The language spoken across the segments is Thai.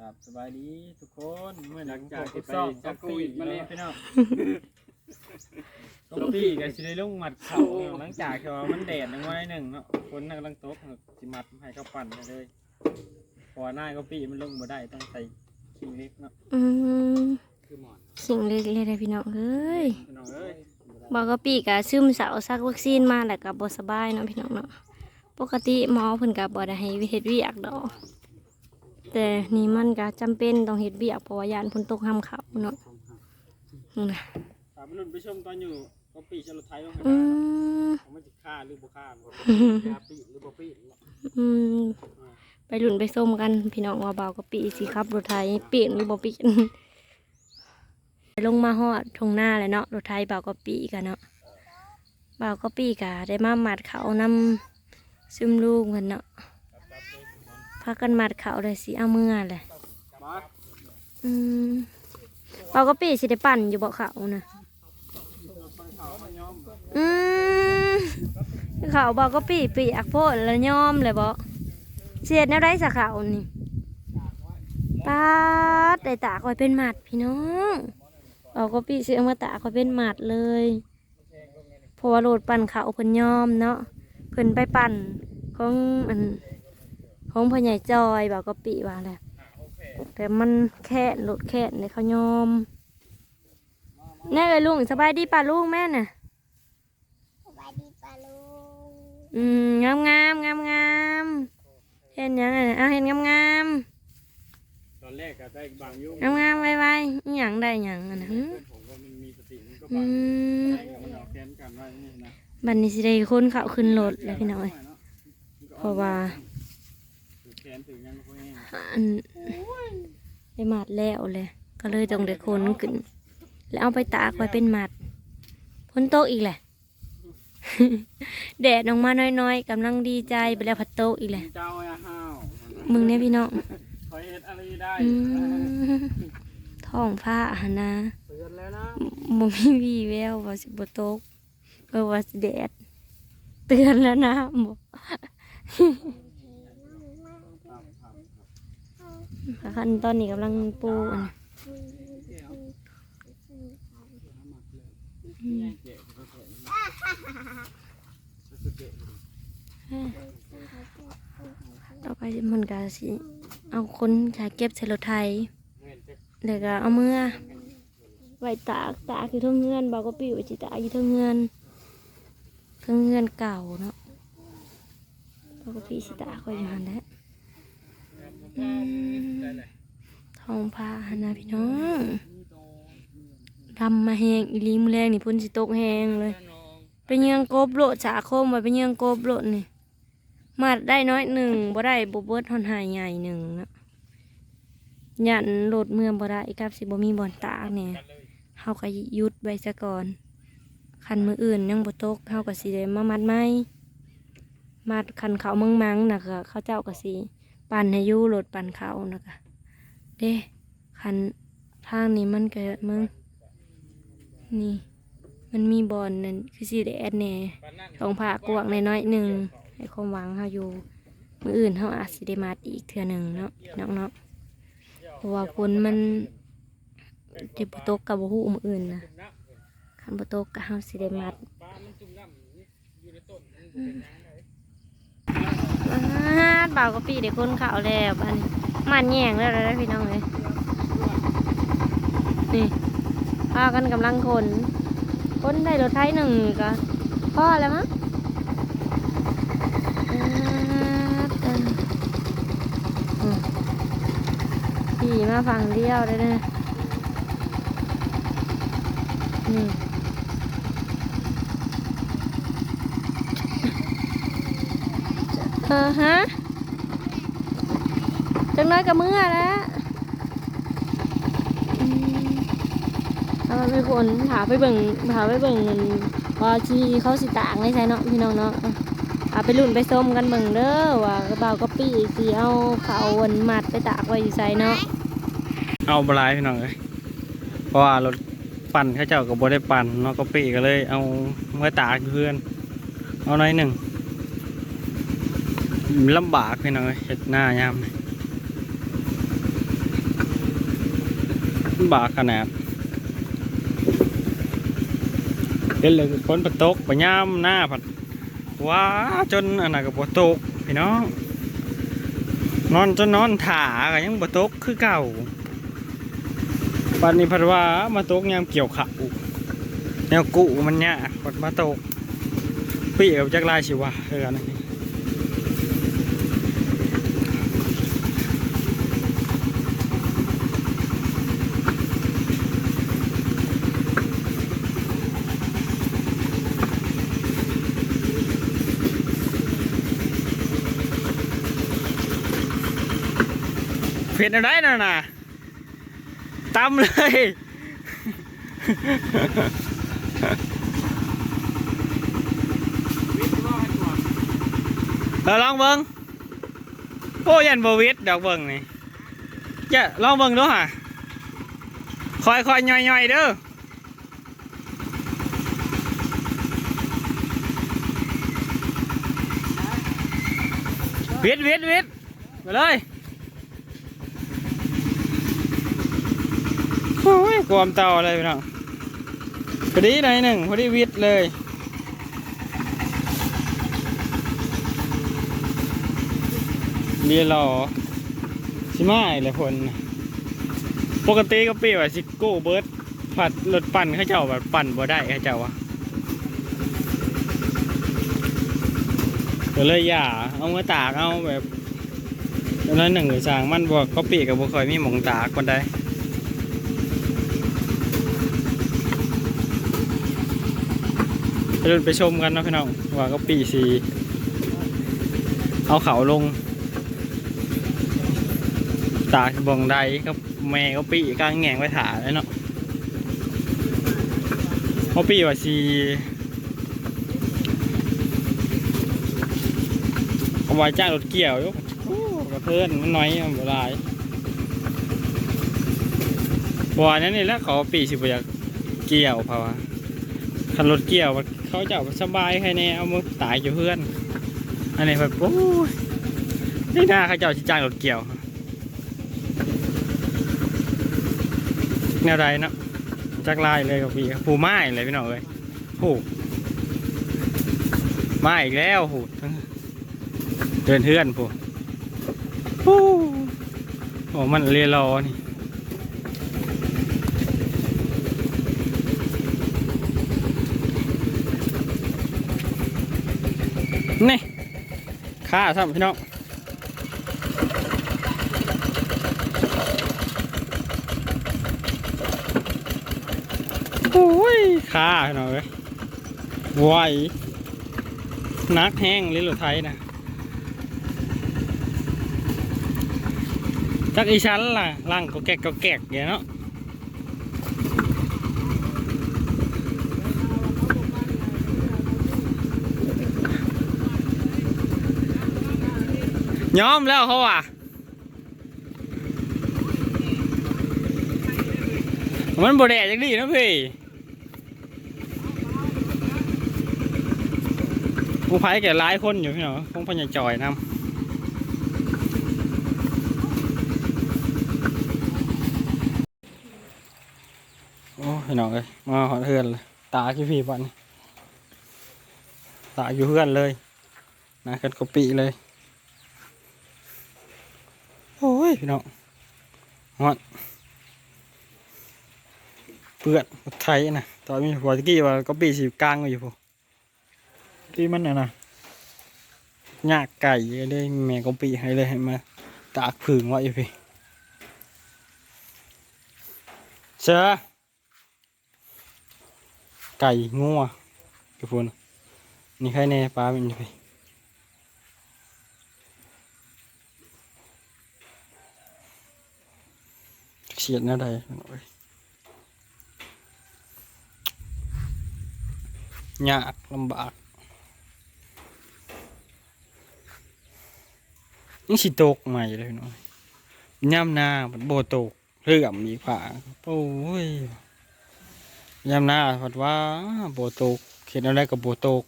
ครับสบายดีทุกคนเมื่อหลังจากที่ที่ซ่องไปจัจับกโคปีวิดมามาแล้แล้ววพี่น้องต้องปีกันสิได้ลงหมัดเข่าเนาะหลังจากที่ว่ามันแดดลงมาหน่อยหนึ่งเนาะฝนกำลังตกเนาะสิมัดให้เขาปั่นไปเลยเพอหน้าก็ปีมันลงบ่ได้ต้องใส่คิงเล็กเนาะอืมคือหมอนสิ่งเล็กเลยนะพี่น้องเอ้ยพี่น้องเอ้ยบอกก็ปีกะซึมเสาซักวัคซีนมาแล้วก็บ่สบายเนาะพี่น้องเนาะปกติหมอเพิ่นก็บ่ได้ให้เฮ็ดเวียกดอก แต่นี่มันก็จำเป็นต้องเฮ็ดเวียกเพราะว่ายานฝนตกห้ามเข้าเนาะนั่นน่ะถามรุ่นไปชมตอนอยู่ก็ปีจะรถไทยลงให้อืได้มเขามันจะฆ่าหรือบ่ฆ่าบ่ยาปีหรือบ่ปีเนาะอืมไปหลุนไปส้มกัน พี่น้องว่าเบาก็ปีสิครับรถไถเปลี่ยนหรือบ่เปลี่ยนไปลงมาฮอดทงหน้าเลยเนาะรถไถเบาก็ปีกันเนาะเบาก็ปีกะได้มาหมัดเขานำซึมลูกกันเนาะ พากันหมัดเขาเลยสิเอาเมื่อเลยมาอืมเบาก็ปีสิได้ปั่นอยู่บ่เขานะอืมเขาเบาก็ปีปีอักโพดแล้วยอมเลยบ่เสียดแนวได้สะเขานี่ป้าดได้ตาคอยเป็นหมัดพี่น้องเบาก็ปีเสียมาตาคอยเป็นหมัดเลยเพราะว่าโหลดปั่นเขาเพิ่นยอมเนาะเพิ่นไปปั่นของอัน ของพ่อใหญ่จอยเบาก็ปีว่าแหละแต่มันแค่นรถแค่นเนี่ยเขายอมแน่เลยลุงสบายดีป่ะลุงแม่น่ะสบายดีปะลุงอืมงามงามงามงามเห็นยังไงเอาเห็นงามงามตอนแรกก็ได้บางยุ่งงามงามไวไวๆอิหยังได้หยังอะนะหึเพื่อนผมก็มันมีสติมันก็อืบางมใช่มันเอาแขนกันไว้นี่นะบันนี้สิได้คนเขาขึ้นรถเลยพี่น้อยเพราะว่าถือแข นถือยังก็พวกนี้อันได้หมัดแล้วเลย ก็เลยต้องได้คนขึ้น แล้วเอาไปตากไว้เป็นหมัดพ้นโตกอีกแหละ แดดออกมาน้อยๆกำลังดีใจไปแล้วพัดโตกอีกแหละ เจ้าอะห้าวมึงเนี่ยพี่น้องคอยเฮ็ดอะไรได้อืมท้องผ้าหนนะเตือนแล้วนะบ่มีวีแววว่าสิบ่ตกเออว่าสิแดด เตือนแล้วนะบ่ครับครับ คันตอนนี้กำลังปูอันอืมเจ๊ก็เจ๊ก็เจ๊ต่อไปมันก็สิเอาคนชายเก็บใส่รถไถเงินจะแล้วก็เอาเมื่อไว้ตากตากอยู่ทั้งเงินบอกก็ปิวจิตาอยู่ทั้งเงินเทั้งเงินเก่าเนาะบอกก็ปีสิตาคอยอยู่หันแหล้ว ทองพาหนนะพี่น้องดำมาแหงอีลีมแรงนี่พุ่นสิตกแหงเลย ไปเยืองกบโลดสาคมไว้ไปเยืองกบโลดนี่มาได้น้อยหนึ่งบ่ได้บ่เบิดทอนหายใหญ่หนึ่งนะยันโหลดเมืองบ่ได้กับสิบ่มีบ่อนตากเนี่ยเฮาก็ยุดไว้ซะก่อนคันมืออื่นยังบ่ตกเฮาก็สิได้มามัดไม้มัดคันเขาเมืองมังน่ะก็เขาเจ้าก็สิ ปั่นให้ยู่โหลดปั่นเขานะก็เด้คันทางนี้มันก็มึง นี่ มันมีบอลนั่นคือสิได้แอดแน่ต้องผ่ากวางน้อยๆหนึ่งให้ความหวังเฮาอยู่มืออื่นเฮาอาจสิได้มาอีกเทื่อหนึ่งเนาะน้องเนาะเพราะว่าฝนมันจะบ่ตกกับบ่ฮู้มืออื่นนะคันบ่ตกก็เฮาสิได้มัด อ่าบ่าวกะปิได้คนขาวแล้วบันมันแย่งแล้วได้พี่น้องเอ้ยนี่พากันกำลังคนคนได้รถไถหนึ่งก็พ่อแล้วมั้งอ่าเอิ่มอืมขี่มาฝั่งเดียวเลยนะนี่ เออฮะจังน้อยกับเมื่อแล้วอืมเอาไปคนถาไปเบิ่งถาไปเบิ่งเงินว่าที่เขาสิต่างให้ใช่เนาะพี่น้องเนาะเอาไปลุ่นไปส้มกันเบิ่งเด้อว่าเบาก็ปีสีเอาเขาวันมัดไปตากไว้ใส่เนาะเอาบลายพี่น้องเลยเพราะว่ารถปั่นเขาเจ้าก็บ่ได้ปั่นเนาะก็ปีก็เลย เอาเมื่อตากเพื่อน เอาหน่อยหนึ่ง ลำบากพี่น้องเลยเห็ดหน้ายามนี่ำบากขนาดเห็นเลยฝนประตกไปย่ำหน้าผัดว้าจนอันนั้นก็บ่ตกพี่น้องนอนจนนอนถาก็ยังบ่ตกคือเก่าปันนี้พัดว่ามาตกยามเกี่ยวขาวแนวกุมันเนี่ยปัดมาตกปีกับจักลายสิวะเออนนี้ ผ็ดอะไรน่ะน่ะตำเลยเราลองเบิ้งโอ้ยันบวิดดอกเบิ้งนี่จะลองเบิ้งดูฮะคอยคอยย่อยย่อยๆเด้อวิดวิดวิดไปเลย โอ้ยกวมเต่าเลยพี่น้องพอดีหน่อยหนึ่งพอดีวิดเลยเรียรอสิมาอีกเลยคนปกติก็ปีว่าสิโก้เบิร์ดผัดรถปั่นเขาเจ้าแบบปั่นบ่ได้เขาเจ้าวะก็เลยอย่าเอามาตากเอาแบบนั้นหนึ่งหรือสางมันบอกก็ปีกับบุคอยมีหมองตากคนใด ไปเดินไปชมกันนะพี่น้องว่าก็ปีสีเอาเขาลง ตากบองใดก็แม่ก็ปีกลางแง่งไว้ถาเลยเนาะเขาปีว่าสีเอาไว้จ้างรถเกี่ยวยกกระเพื่อนมันน้อยมันบ่หลายบัวนั้นนี่แหล้วเขาปีสิบอยากเกี่ยวเพราะว่า คันรถเกี่ยวเขาจะเอาสบายใครแน่เอามือตายอยู่เพื่อน อันนี้แบบโอ้ยนี่หน้าเขาเจ้าสิจ้างรถเกี่ยว แนวใดเนาะจักลายเลยกับพี่ผูไม้เลยพี่น้องเอ้ยผูไม้อีกแล้วผูเดินเทือนผูผูโอ้มันเรียรอนี่ นี่ข้าซ้ำพี่น้องโอ้ยขาหน่อยเว้ยไหวนักแห้งลิลไทยนะจักอีชั้นล่ะล่างก็แกกก็แกกอย่างเนาะ ยอมแล้วเขาอะมันบดแดดจังดีนะพี่ผู้ภัยแก่ร้ายคนอยู่พี่เนาะคงพญาจอยนำโอ้พี่น้องเอ้ยมาหอดเฮือนเลยตาขี้พี่ปันตาอยู่เฮือนเลยนะกันกปีเลย โอ้ย พี่น้องฮอดเปื้อนไทยนะตอนมีพอตะกี้ว่าก็ปีสีกลางอยู่พอที่มันน่ะนะยากไก่เลยแม่ก็ปีให้เลยให้มาตากผึ่งไว้อยู่พี่เสือไก่งัวทุกคนนี่ใครแน่ปลาเป็นอยู่พี่ เสียดน่ใดโอ้ยยากลำบากนี่สิตกใหม่เลยเนาะย่ำหน้ามันโบตกเรื่องมีผ่าโอ้ยย่ำหน้าพัดว่าโบตกเขียนอะไรกับโบตก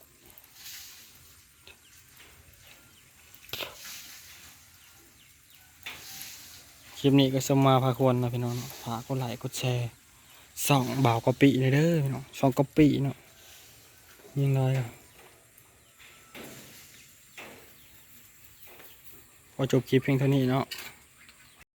คลิปนี้ก็สมมาพาควรนะพี่น้องฝากกดไลค์กดแชร์ส่องบ่าวกะปิเลยเด้อพี่น้องส่องกะปิเนาะยังไงอะพอจบคลิปเพียงเท่านี้เนาะ